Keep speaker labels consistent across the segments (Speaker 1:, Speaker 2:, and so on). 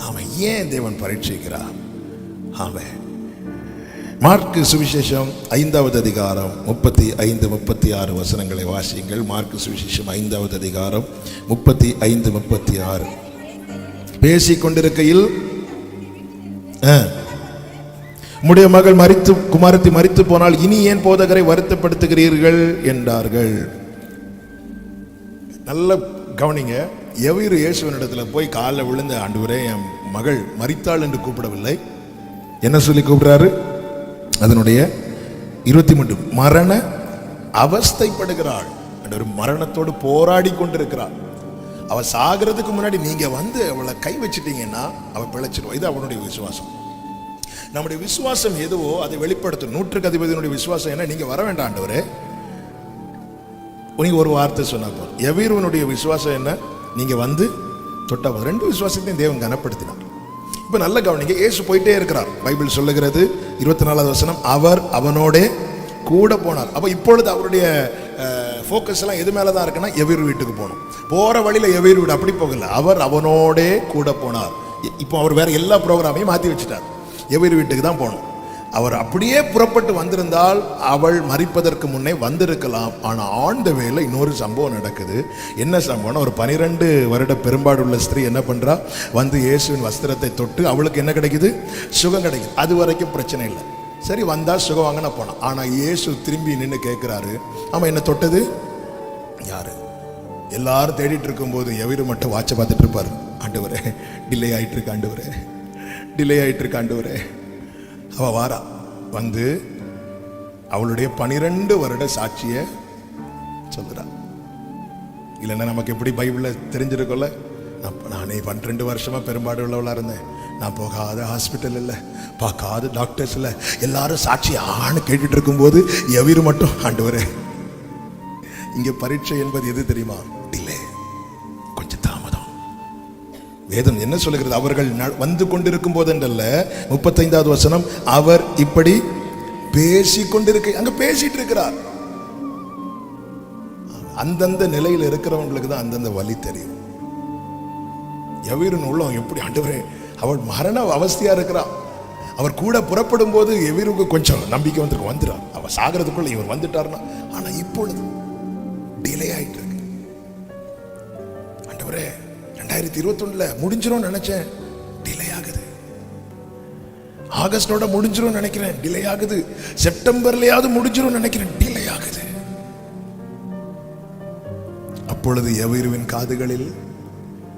Speaker 1: அவன் ஏன் தேவன் பரீட்சிக்கிறான் அவன் மார்க்கு சுவிசேஷம் ஐந்தாவது அதிகாரம் முப்பத்தி ஐந்து முப்பத்தி ஆறு வசனங்களை வாசியுங்கள். மார்க்கு சுவிசேஷம் ஐந்தாவது அதிகாரம் முப்பத்தி ஐந்து முப்பத்தி ஆறு. பேசி கொண்டிருக்கையில் ஆ, உம்முடைய மகள் மறித்து குமாரத்தை மறித்து போனால் இனி ஏன் போதகரை வருத்தப்படுத்துகிறீர்கள்? என்றார்கள். நல்ல கவனிங்க. எவரு இயேசுவனிடத்தில் போய் காலில் விழுந்த ஆண்டவரே என் மகள் மறித்தாள் என்று கூப்பிடவில்லை. என்ன சொல்லி கூப்பிடுறாரு? அதனுடைய இருபத்தி மூன்று மரண அவஸ்தைப்படுகிறாள். ஒரு மரணத்தோடு போராடி கொண்டிருக்கிறாள் அவள் சாகிறதுக்கு முன்னாடி நீங்க வந்து அவளை கை வச்சிட்டீங்கன்னா அவள் பிழைச்சிருவா இது அவனுடைய விசுவாசம். நம்முடைய விசுவாசம் எதுவோ அதை வெளிப்படுத்தும். நூற்றுக்கு அதிபதியினுடைய விசுவாசம் என்ன? நீங்க வர வேண்டாம் ஆண்டவரே. நீங்க ஒரு வார்த்தை சொன்னா போதும். எவீருவனுடைய விசுவாசம் என்ன? நீங்க வந்து தொட்டவங்க ரெண்டு விசுவாசத்தையும் தேவன் கனப்படுத்தினார். இப்போ நல்ல கவனிங்க ஏசு போயிட்டே இருக்கிறார். பைபிள் சொல்லுகிறது இருபத்தி நாலாவது வசனம் அவர் அவனோடே கூட போனார். அப்போ இப்பொழுது அவருடைய ஃபோக்கஸ் எல்லாம் எது மேலே தான் இருக்குன்னா எவீர் வீட்டுக்கு போகணும். போகிற வழியில் எவிர் வீடு அப்படி போகல. அவர் அவனோடே கூட போனார். இ- இப்போ அவர் வேற எல்லா ப்ரோக்ராமையும் மாற்றி வச்சுட்டார். எவீர் வீட்டுக்கு தான் போகணும். அவர் அப்படியே புறப்பட்டு வந்திருந்தால் அவள் மறிப்பதற்கு முன்னே வந்திருக்கலாம். ஆனால் ஆண்ட வேலை இன்னொரு சம்பவம் நடக்குது. என்ன சம்பவம்னா ஒரு பனிரெண்டு வருட பெரும்பாடு உள்ள ஸ்திரீ என்ன பண்ணுறா வந்து இயேசுவின் வஸ்திரத்தை தொட்டு அவளுக்கு என்ன கிடைக்குது? சுகம் கிடைக்குது. அது வரைக்கும் பிரச்சனை இல்லை. சரி வந்தால் சுகம் வாங்கின போனான் ஆனால் இயேசு திரும்பி நின்று கேட்குறாரு ஆமாம் என்ன தொட்டது? யாரு? எல்லாரும் தேடிட்டு இருக்கும்போது எவரு மட்டும் வாட்சை பார்த்துட்டு இருப்பாரு? ஆண்டவரே டிலே ஆகிட்டு இருக்கு ஆண்டவரே. டிலே ஆகிட்டு இருக்கு ஆண்டவரே. அவ வாரா. வந்து அவளுடைய பனிரெண்டு வருட சாட்சிய சொல்லுறா. இல்லைன்னா நமக்கு எப்படி பைபிளில் தெரிஞ்சிருக்கோல்ல நான் நானே பன்னிரெண்டு வருஷமா பெரும்பாடு உள்ளவளாக இருந்தேன். நான் போகாத ஹாஸ்பிட்டல் இல்லை பார்க்காத டாக்டர்ஸ் இல்லை எல்லாரும் சாட்சி ஆன்னு கேட்டுட்டு இருக்கும்போது எவரு மட்டும் ஆண்டவரே. இங்கே பரீட்சை என்பது எது தெரியுமா? வேதம் என்ன சொல்லுகிறது? அவர்கள் வந்து கொண்டிருக்கும் போதென்றல்ல முப்பத்தைந்தாவது வசனம் அவர் இப்படி பேசி கொண்டிருக்க அங்க பேசிட்டு இருக்கிறார் அந்தந்த நிலையில் இருக்கிறவங்களுக்கு தான் அந்தந்த வழி தெரியும். எவீரின் உள்ளம் எப்படி ஆண்டவரே அவள் மரண அவஸ்தையா இருக்கிறான் அவர் கூட புறப்படும் போது எவீருக்கு கொஞ்சம் நம்பிக்கை வந்துருக்கு வந்துடும் அவர் சாகிறதுக்குள்ள இவர் வந்துட்டார்னா ஆனா இப்பொழுது டிலே ஆயிட்டு ரெண்டாயிரத்தி இருபத்தொன்னுல முடிஞ்சிரும் நினைச்சேன். டிலே ஆகுது. ஆகஸ்டோட முடிஞ்சிரும் நினைக்கிறேன். டிலே ஆகுது. செப்டம்பர்லயாவது முடிஞ்சிரும் நினைக்கிறேன். டிலே ஆகுது. அப்பொழுது எவருவின் காதுகளில்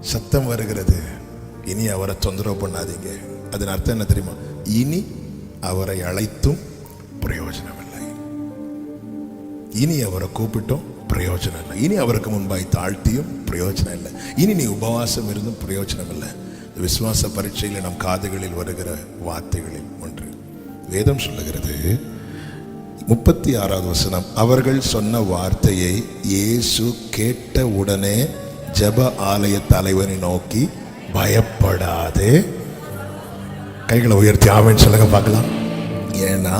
Speaker 1: சத்தம் வருகிறது? இனி அவரை தொந்தரவு பண்ணாதீங்க. அதன் அர்த்தம் என்ன தெரியுமா? இனி அவரை அழைத்தும் பிரயோஜனம் இல்லை இனி அவரை கூப்பிட்டோம். பிரயோஜனம் இல்லை இனி அவருக்கு முன்பாய் தாழ்த்தியும் பிரயோஜனம் இல்லை இனி நீ உபவாசம் இருந்தும் பிரயோஜனம் இல்லை இந்த விசுவாச பரீட்சையில் நம் காதுகளில் வருகிற வார்த்தைகளில் ஒன்று. வேதம் சொல்லுகிறது முப்பத்தி ஆறாவது வசனம் அவர்கள் சொன்ன வார்த்தையை இயேசு கேட்ட உடனே ஜப ஆலய தலைவனை நோக்கி பயப்படாதே. கைகளை உயர்த்தி ஆமென்னு சொல்லுங்க பார்க்கலாம். ஏன்னா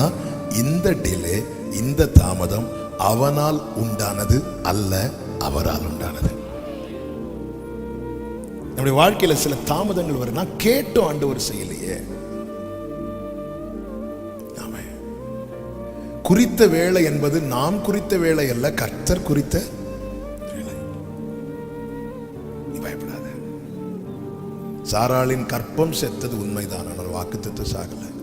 Speaker 1: இந்த டிலே இந்த தாமதம் அவனால் உண்டானது அல்ல அவரால் உண்டானது. நம்முடைய வாழ்க்கையில சில தாமதங்கள் வரும்னா கேட்டும் ஆண்டவர் செய்யலையே. குறித்த வேலை என்பது நாம் குறித்த வேலை அல்ல கர்த்தர் குறித்த சாராளின் கற்பம் செத்தது உண்மைதான் ஆனால் வாக்குத்தத்து சாகலை.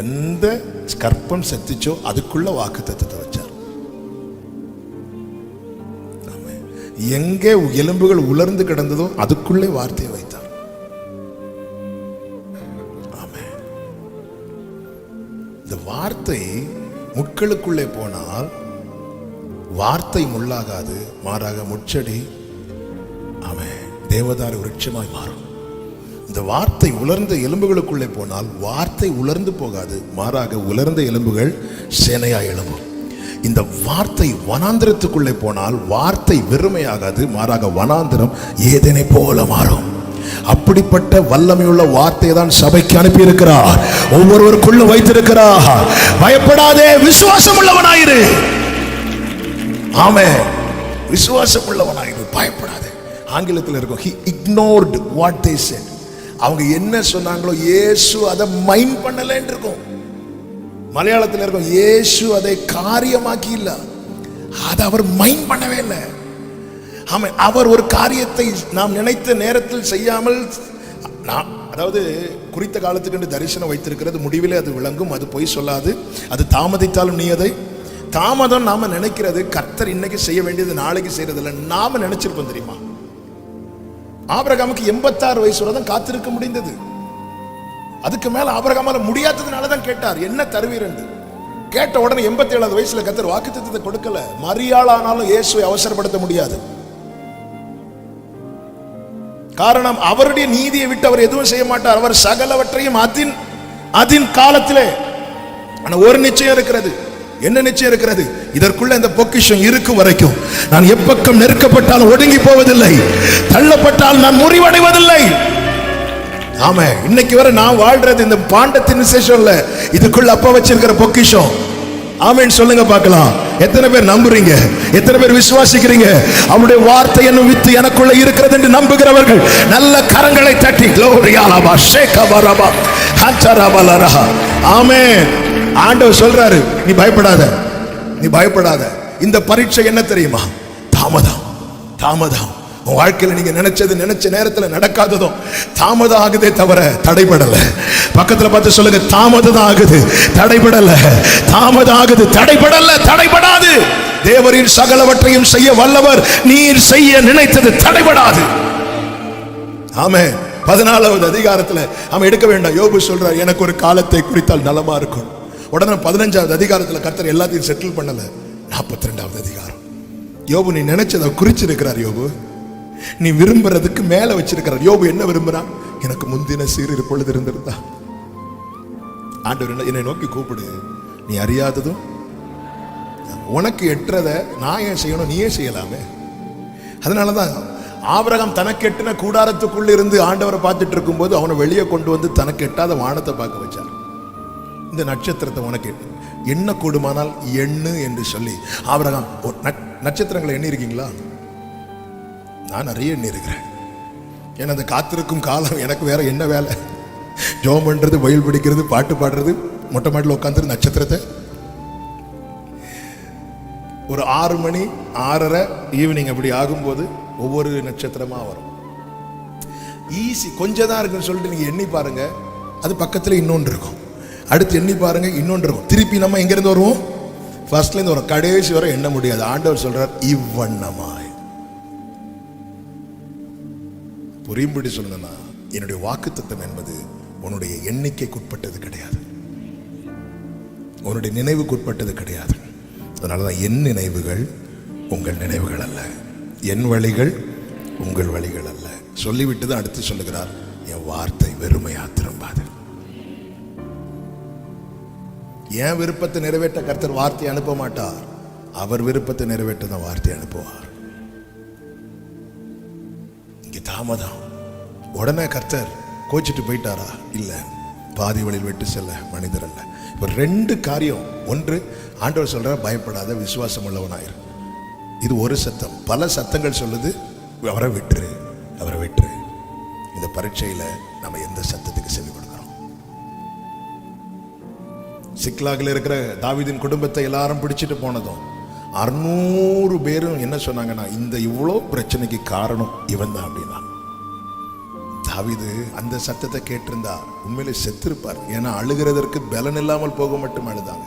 Speaker 1: எந்த கற்பம் செத்துச்சோ அதுக்குள்ள வாக்குத்தத்தத்தை வச்சார். எங்கே எலும்புகள் உலர்ந்து கிடந்ததோ அதுக்குள்ளே வார்த்தையை வைத்தார். இந்த வார்த்தை முட்களுக்குள்ளே போனால் வார்த்தை முள்ளாகாது மாறாக முச்சடி அவன் தேவதாரி விருட்சமாய் மாறும். இந்த வார்த்தை உலர்ந்த எலும்புகளுக்குள்ளே போனால் வார்த்தை உலர்ந்து போகாது மாறாக உலர்ந்த எலும்புகள் சேனையா எழும்பும். இந்த வார்த்தை வனாந்திரத்துக்குள்ளே போனால் வார்த்தை வெறுமையாகாது மாறாக வனாந்திரம் ஏதனை போல மாறும். அப்படிப்பட்ட வல்லமையுள்ள வார்த்தையை தான் சபைக்கு அனுப்பியிருக்கிறார். ஒவ்வொருவருக்குள்ள வைத்திருக்கிறார். பயப்படாதே விசுவாசம் உள்ளவனாயிரு ஆமே விசுவாசம் உள்ளவனாயிரு பயப்படாதே. ஆங்கிலத்தில் இருக்கும் he ignored what they said அவங்க என்ன சொன்னாங்களோ இயேசு அதை மைண்ட் பண்ணலன்னு இருக்கும். மலையாளத்தில் இருக்கும் இயேசு அதை காரியமாக்கி இல்லை. அதை அவர் மைண்ட் பண்ணவே இல்லை. ஆமாம் அவர் ஒரு காரியத்தை நாம் நினைத்த நேரத்தில் செய்யாமல் நான் அதாவது குறித்த காலத்துக்கு என்று தரிசனம் வைத்திருக்கிறது முடிவிலே அது விளங்கும் அது பொய் சொல்லாது அது தாமதித்தாலும் நீ அதை தாமதம் நாம் நினைக்கிறது கர்த்தர் இன்னைக்கு செய்ய வேண்டியது நாளைக்கு செய்யறது இல்லை நினச்சிருப்போம் தெரியுமா? ஆபரகாமுக்கு எண்பத்தாறு வயசு வரை தான் காத்திருக்க முடிந்தது. அதுக்கு மேல ஆபரகாமால முடியாததுனால தான் கேட்டார் என்ன தருவீர் என்று கேட்ட உடனே எண்பத்தி ஏழாவது வயசுல கத்தர் வாக்குத்தத்தத்தை கொடுக்கல. மரியாளானாலும் இயேசுவை அவசரப்படுத்த முடியாது. காரணம் அவருடைய நீதியை விட்டு அவர் எதுவும் செய்ய மாட்டார். அவர் சகலவற்றையும் அதின் அதின் காலத்திலே ஆனா ஒரு நிச்சயம் இருக்கிறது. என்ன நிச்சயம் இருக்கிறது? இதற்குள்ள இந்த பொக்கிஷம் இருக்கும் வரைக்கும். நான் எப்பக்கம் நெருக்கப்பட்டாலும் ஒடுங்கி போவதில்லை. தள்ளப்பட்டால் நான் முறிவடைவதில்லை. ஆமா இன்னைக்கு வரை நான் வாழ்றது இந்த பாண்டத்தின் விசேஷம் இல்ல இதுக்குள்ள அப்பா வச்சிருக்கிற பொக்கிஷம். ஆமேன்னு சொல்லுங்க பார்க்கலாம். எத்தனை பேர் நம்புறீங்க? எத்தனை பேர் விசுவாசிக்கிறீங்க? அவருடைய வார்த்தை என்னும் வித்து எனக்குள்ள இருக்கிறது என்று நம்புகிறவர்கள் நல்ல கரங்களை தட்டி க்ளோரியாலாபா ஷேகபரபா ஹச்சரபலரஹா ஆமே ஆண்டவர் சொல்றாரு நீ பயப்படாத நீ பயப்படாத. இந்த பரீட்சை என்ன தெரியுமா? தாமதம் தாமதம். உன் வாழ்க்கையில நீங்க நினைச்சது நினைச்ச நேரத்துல நடக்காததும் தாமதம் ஆகுதே தவிர தடைபடல. பக்கத்துல பார்த்து சொல்லுங்க தாமதம் தான் ஆகுது தடைபடல தாமதம் ஆகுது தடைபடல தடைபடாது. தேவரின் சகலவற்றையும் செய்ய வல்லவர் நீர் செய்ய நினைத்தது தடைபடாது. ஆமே பதினாலாவது அதிகாரத்துல அவன் எடுக்க வேண்டாம். யோபு சொல்றார் எனக்கு ஒரு காலத்தை குறித்தால் நலமா இருக்கும். உடனே பதினஞ்சாவது அதிகாரத்தில் கர்த்தர் எல்லாத்தையும் செட்டில் பண்ணல. நாற்பத்தி ரெண்டாவது அதிகாரம். யோபு நீ நினைச்சதை குறிச்சிருக்கிறார் யோபு. நீ விரும்புறதுக்கு மேல வச்சிருக்கிறார். யோபு என்ன விரும்புறான் எனக்கு முந்தின சீர் பொழுது இருந்திருந்தா. ஆண்டவர் என்ன- என்னை நோக்கி கூப்பிடு. நீ அறியாததும் உனக்கு எட்டுறதை நான் ஏன் செய்யணும்? நீயே செய்யலாமே. அதனாலதான் ஆபரகம் தனக்கு எட்டின கூடாரத்துக்குள்ள இருந்து ஆண்டவரை பார்த்துட்டு இருக்கும்போது அவனை வெளியே கொண்டு வந்து தனக்கு எட்டாத வானத்தை பார்க்க வச்சார். இந்த நட்சத்திரத்தை உனக்கு என்ன கூடுமானால் எண்ணு என்று சொல்லி. ஆபிரகாம் நட்சத்திரங்களை எண்ணி இருக்கீங்களா நான் நிறைய எண்ணி இருக்கிறேன் ஏன்னா அந்த காத்திருக்கும் காலம் எனக்கு வேற என்ன வேலை? ஜோம் பண்ணுறது வயல் பிடிக்கிறது பாட்டு பாடுறது மொட்டை மாட்டில் உட்காந்துரு நட்சத்திரத்தை. ஒரு ஆறு மணி ஆறரை ஈவினிங் அப்படி ஆகும்போது ஒவ்வொரு நட்சத்திரமா வரும். ஈஸி கொஞ்சம் தான் இருக்குன்னு சொல்லிட்டு நீங்க எண்ணி பாருங்க. அது பக்கத்துல இன்னொன்று இருக்கும். அடுத்து எண்ணி பாருங்க இன்னொன்று இருக்கும். திருப்பி நம்ம எங்கேருந்து வருவோம்? ஃபர்ஸ்ட்லேருந்து வரும். கடைசி வரை எண்ண முடியாது. ஆண்டவர் சொல்றார் இவ்வண்ணமாய். புரியும்படி சொல்லணும்னா என்னுடைய வாக்குத்தத்தம் என்பது உன்னுடைய எண்ணிக்கைக்குட்பட்டது கிடையாது. உன்னுடைய நினைவுக்குட்பட்டது கிடையாது. அதனால தான் என் நினைவுகள் உங்கள் நினைவுகள் அல்ல. என் வழிகள் உங்கள் வழிகள் அல்ல. சொல்லிவிட்டு தான் அடுத்து சொல்லுகிறார் என் வார்த்தை வெறுமையாக திரும்பாது. என் விருப்பத்தை நிறைவேற்ற கர்த்தர் வார்த்தை அனுப்ப மாட்டார். அவர் விருப்பத்தை நிறைவேற்ற தான் வார்த்தை அனுப்புவார். இங்க தாமதம். உடனே கர்த்தர் கோச்சிட்டு போயிட்டாரா? இல்ல. பாதி வழியில் விட்டு செல்ல மனிதர் அல்ல. இப்போ ரெண்டு காரியம். ஒன்று ஆண்டவர் சொல்ற பயப்படாத விசுவாசம் உள்ளவனாயிரு. இது ஒரு சத்தம். பல சத்தங்கள் சொல்லுது அவரை விட்டுரு அவரை விட்டுரு. இந்த பரீட்சையில் நம்ம எந்த சத்தத்துக்கு செவி கொடுக்கணும்? சிக்லாகில் இருக்கிற தாவிதின் குடும்பத்தை எல்லாரும் பிடிச்சிட்டு போனதும் அறுநூறு பேரும் என்ன சொன்னாங்கன்னா இந்த இவ்வளோ பிரச்சனைக்கு காரணம் இவன் தான் அப்படின்னா. தாவிது அந்த சத்தத்தை கேட்டிருந்தா உண்மையிலே செத்திருப்பார். ஏன்னா அழுகிறதற்கு பலன் இல்லாமல் போக மட்டும் அழுதாங்க.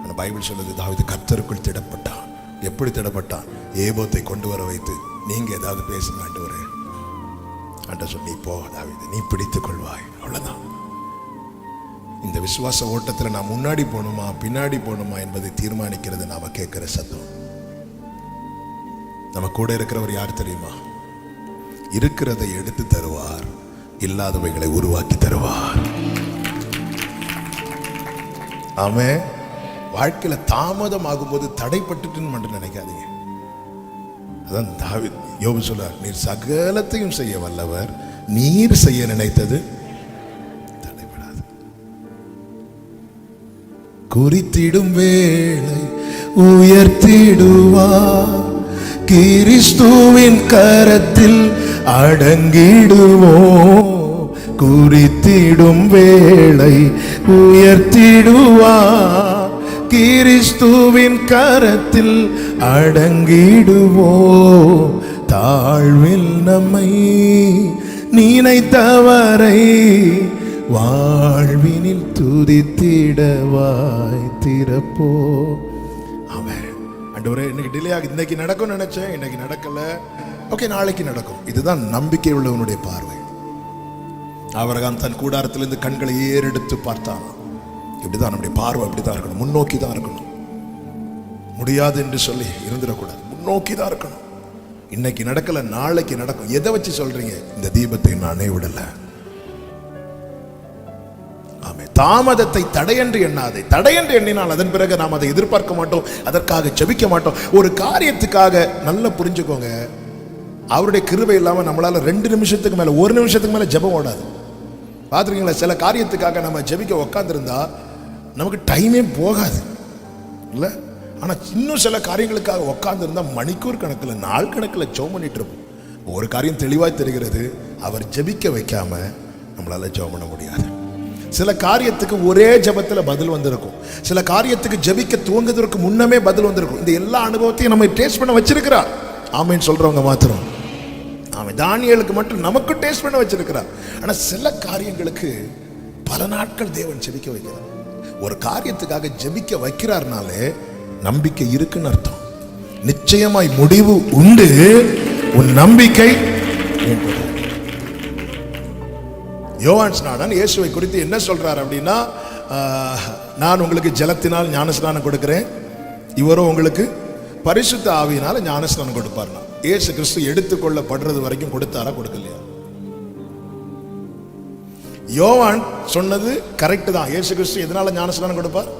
Speaker 1: ஆனால் பைபிள் சொல்லுது தாவீது கர்த்தருக்குள் திடப்பட்டான். எப்படி திடப்பட்டான்? ஏபோத்தை கொண்டு வர வைத்து நீங்கள் ஏதாவது பேசுங்க ஆண்டு வரேன் அண்ட சொல்லி போ தாவிது. நீ பிடித்துக் கொள்வாய். அவ்வளோதான் இந்த விசுவாச ஓட்டத்தில் நான் முன்னாடி போகணுமா பின்னாடி போகணுமா என்பதை தீர்மானிக்கிறது நாம் கேட்குற சத்தம். நம்ம கூட இருக்கிறவர் யார் தெரியுமா? இருக்கிறதை எடுத்து தருவார் இல்லாதவைகளை உருவாக்கி தருவார். ஆமே வாழ்க்கையில் தாமதம் ஆகும்போது தடைப்பட்டுட்டுன்னு மட்டும் நினைக்காதீங்க. அதான் தாவி யோபு சொல்றார் நீர் சகலத்தையும் செய்ய வல்லவர் நீர் செய்ய நினைத்தது குறித்திடும் வேளை உயர்த்திடுவார். கிறிஸ்துவின் கரத்தில் அடங்கிடுவோம். குறித்திடும் வேளை உயர்த்திடுவார். கிறிஸ்துவின் கரத்தில் அடங்கிடுவோ தாழ்வில் நம்மை நினைத்தவரை வாழ்வினில் துதித்திடவாய் திறப்போ. அவன் அண்டவரே இன்னைக்கு டிலே ஆகுது. இன்னைக்கு நடக்கும்னு நினைச்சேன். இன்னைக்கு நடக்கல. ஓகே நாளைக்கு நடக்கும். இதுதான் நம்பிக்கை உள்ளவனுடைய பார்வை. அவரகாம் தன் கூடாரத்திலிருந்து கண்களை ஏறெடுத்து பார்த்தான். இப்படிதான் நம்முடைய பார்வை அப்படிதான் இருக்கணும். முன்னோக்கி தான் இருக்கணும். முடியாது என்று சொல்லி இருந்துடக்கூடாது. முன்னோக்கி தான் இருக்கணும். இன்னைக்கு நடக்கல நாளைக்கு நடக்கும். எதை வச்சு சொல்றீங்க? இந்த தீபத்தை நானே விடலை. ஆமே தாமதத்தை தடையென்று எண்ணாதே. தடையென்று எண்ணினால் அதன் பிறகு நாம் அதை எதிர்பார்க்க மாட்டோம் அதற்காக ஜெபிக்க மாட்டோம். ஒரு காரியத்துக்காக நல்லா புரிஞ்சுக்கோங்க. அவருடைய கிருபை இல்லாமல் நம்மளால் ரெண்டு நிமிஷத்துக்கு மேலே ஒரு நிமிஷத்துக்கு மேலே ஜபம் ஓடாது. பார்த்துருக்கீங்களா சில காரியத்துக்காக நம்ம ஜெபிக்க உக்காந்துருந்தா நமக்கு டைமே போகாது. இல்லை? ஆனால் இன்னும் சில காரியங்களுக்காக உக்காந்துருந்தா மணிக்கூர் கணக்கில் நாள் கணக்கில் ஜோம் பண்ணிட்டு இருப்போம். ஒரு காரியம் தெளிவாக தெரிகிறது. அவர் ஜெபிக்க வைக்காம நம்மளால் ஜோம் பண்ண முடியாது. சில காரியத்துக்கு ஒரே ஜெபத்தில் பதில் வந்திருக்கும். சில காரியத்துக்கு ஜெபிக்க துவங்குவதற்கு முன்னமே பதில் வந்திருக்கும். இந்த எல்லா அனுபவத்தையும் நம்ம டேஸ்ட் பண்ண வச்சிருக்கிறார். ஆமைன்னு சொல்றவங்க மாத்திரம். அவன் தானியலுக்கு மட்டும் நமக்கு டேஸ்ட் பண்ண வச்சிருக்கிறார். ஆனால் சில காரியங்களுக்கு பல நாட்கள் தேவன் ஜெபிக்க வைக்கிறார். ஒரு காரியத்துக்காக ஜெபிக்க வைக்கிறார்னாலே நம்பிக்கை இருக்குன்னு அர்த்தம். நிச்சயமாய் முடிவு உண்டு. உன் நம்பிக்கை என்பது. யோவான் ஸ்நாடன் இயேசுவை குறித்து என்ன சொல்கிறார் அப்படின்னா நான் உங்களுக்கு ஜலத்தினால் ஞானஸ்நானம் கொடுக்குறேன். இவரும் உங்களுக்கு பரிசுத்த ஆவியினால் ஞானஸ்நானம் கொடுப்பார்னா. இயேசு கிறிஸ்து எடுத்துக்கொள்ளப்படுறது வரைக்கும் கொடுத்தாரா கொடுக்கலையா? யோவான் சொன்னது கரெக்டு தான். இயேசு கிறிஸ்து எதனால ஞானஸ்நானம் கொடுப்பார்?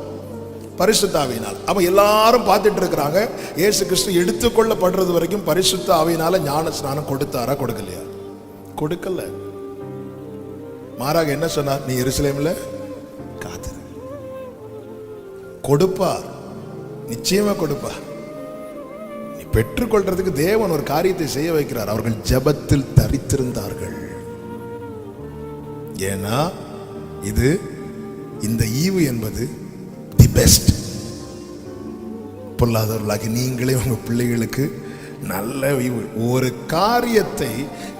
Speaker 1: பரிசுத்த ஆவியினால். அப்போ எல்லாரும் பார்த்துட்டு இருக்கிறாங்க இயேசு கிறிஸ்து எடுத்துக்கொள்ளப்படுறது வரைக்கும் பரிசுத்த ஆவியினால ஞான ஸ்நானம் கொடுத்தாரா கொடுக்கலையா? கொடுக்கல. மாறாக என்ன சொன்னார் நீ எருசலேமில் காத்திரு கொடுப்பா. நிச்சயமா கொடுப்பா. நீ பெற்றுக்கொள்றதுக்கு தேவன் ஒரு காரியத்தை செய்ய வைக்கிறார். அவர்கள் ஜெபத்தில் தரித்திருந்தார்கள். ஏன்னா இது இந்த ஈவு என்பது தி பெஸ்ட் பொல்லாதவர்களாகி நீங்களே உங்க பிள்ளைகளுக்கு நல்ல ஒரு காரியத்தை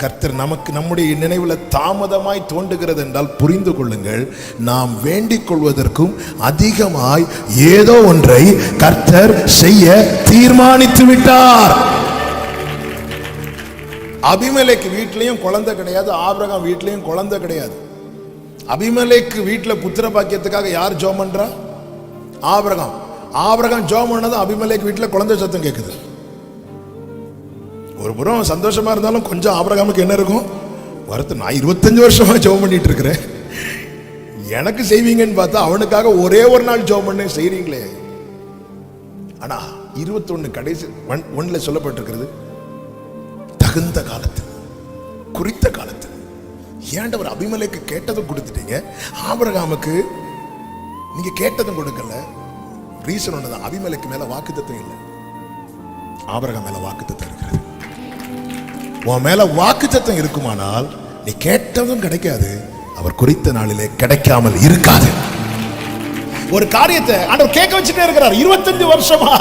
Speaker 1: கர்த்தர் நமக்கு நம்முடைய நினைவில் தாமதமாய் தோன்றுகிறது என்றால் புரிந்து கொள்ளுங்கள். நாம் வேண்டிக் கொள்வதற்கும் அதிகமாய் ஏதோ ஒன்றை கர்த்தர் செய்ய தீர்மானித்து விட்டார். அபிமலைக்கு வீட்லேயும் குழந்தை கிடையாது ஆபிரகாம் வீட்லேயும் குழந்தை கிடையாது. அபிமலைக்கு வீட்டில் புத்திர பாக்கியத்துக்காக யார் ஜோம் பண்றா? ஆபிரகாம். ஆபிரகாம் ஜோம் பண்ணதும் அபிமலைக்கு வீட்டில் குழந்தை சத்தம் கேட்குது ஒரு புறம் சந்தோஷமா இருந்தாலும் கொஞ்சம் ஆபரகாமுக்கு என்ன இருக்கும்? வருத்தம். நான் இருபத்தஞ்சு வருஷமா ஜெபம் பண்ணிட்டு இருக்கிறேன். எனக்கு செய்வீங்கன்னு பார்த்தா அவனுக்காக ஒரே ஒரு நாள் ஜெபம் பண்ண செய்றீங்களே. ஆனா இருபத்தொன்னு கடைசி ஒன் ஒன்ல சொல்லப்பட்டிருக்கிறது தகுந்த காலத்தில் குறித்த காலத்தில் ஏண்டவர் அபிமலைக்கு கேட்டதும் கொடுத்துட்டீங்க? ஆபரகாமுக்கு நீங்க கேட்டதும் கொடுக்கல. ரீசன் ஒண்ணுதான். அபிமலைக்கு மேல வாக்குத்தத்தம் இல்லை. ஆபரகம் மேல வாக்குத்தத்தம் இருக்கிறது. உன் மேல வாக்குத்தத்தம் இருக்குமானால் நீ கேட்டதும் கிடைக்காது அவர் குறித்த நாளிலே கிடைக்காமல் இருக்காது. ஒரு காரியத்தை ஆண்டவர் கேட்க வச்சுட்டே இருக்கிறார். இருபத்தஞ்சு வருஷமா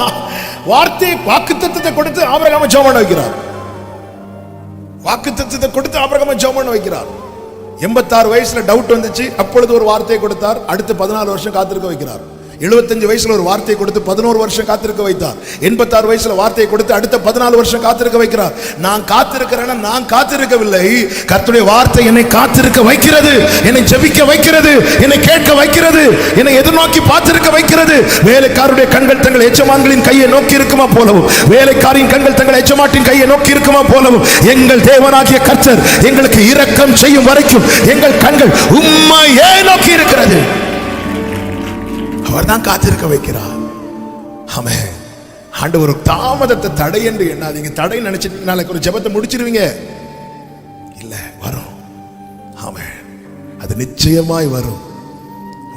Speaker 1: வார்த்தை வாக்குத்தத்தத்தை கொடுத்து ஆபரகம ஜோமன் வைக்கிறார். வாக்குத்தத்தத்தை கொடுத்து ஆபரகம ஜோமன் வைக்கிறார். எண்பத்தாறு வயசுல டவுட் வந்துச்சு. அப்பொழுது ஒரு வார்த்தையை கொடுத்தார். அடுத்து பதினாலு வருஷம் காத்திருக்க வைக்கிறார். எழுபத்தஞ்சு வயசுல ஒரு வார்த்தையை கொடுத்து பதினோரு வருஷம் காத்திருக்க வைத்தார். எண்பத்தாறு வயசுல வார்த்தையை கொடுத்து அடுத்த பதினாலு வருஷம் காத்திருக்க வைக்கிறார். நான் காத்திருக்கிறேன்னா நான் காத்திருக்கவில்லை. கர்த்தருடைய வார்த்தை என்னை காத்திருக்க வைக்கிறது. என்னை ஜபிக்க வைக்கிறது. என்னை கேட்க வைக்கிறது. என்னை எதிர்நோக்கி பார்த்திருக்க வைக்கிறது. வேலைக்காருடைய கண்கள் தங்கள் எச்சமான்களின் கையை நோக்கி இருக்குமா போலவும் வேலைக்காரின் கண்கள் தங்கள் எச்சமாட்டின் கையை நோக்கி இருக்குமா போலவும் எங்கள் தேவனாகிய கர்த்தர் எங்களுக்கு இரக்கம் செய்யும் வரைக்கும் எங்கள் கண்கள் உண்மையே நோக்கி இருக்கிறது. அவர்தான் காத்திருக்க வைக்கிறார். ஆமே ஆண்டு ஒரு தாமதத்தை தடை என்று எண்ணாதீங்க. தடை நினைச்சிட்டு நாளைக்கு ஒரு ஜபத்தை முடிச்சிருவீங்க. இல்ல வரும். ஆமே அது நிச்சயமாய் வரும்.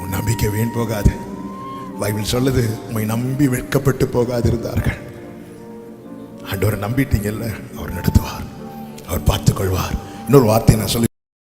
Speaker 1: உன் நம்பிக்கை வீண் போகாது. பைபிள் சொல்லுது உண்மை நம்பி வெட்கப்பட்டு போகாதிருந்தார்கள். ஆண்டவரை நம்பிட்டீங்கல்ல? அவர் நடத்துவார். அவர் பார்த்துக்கொள்வார். இன்னொரு வார்த்தையை நான் சொல்லி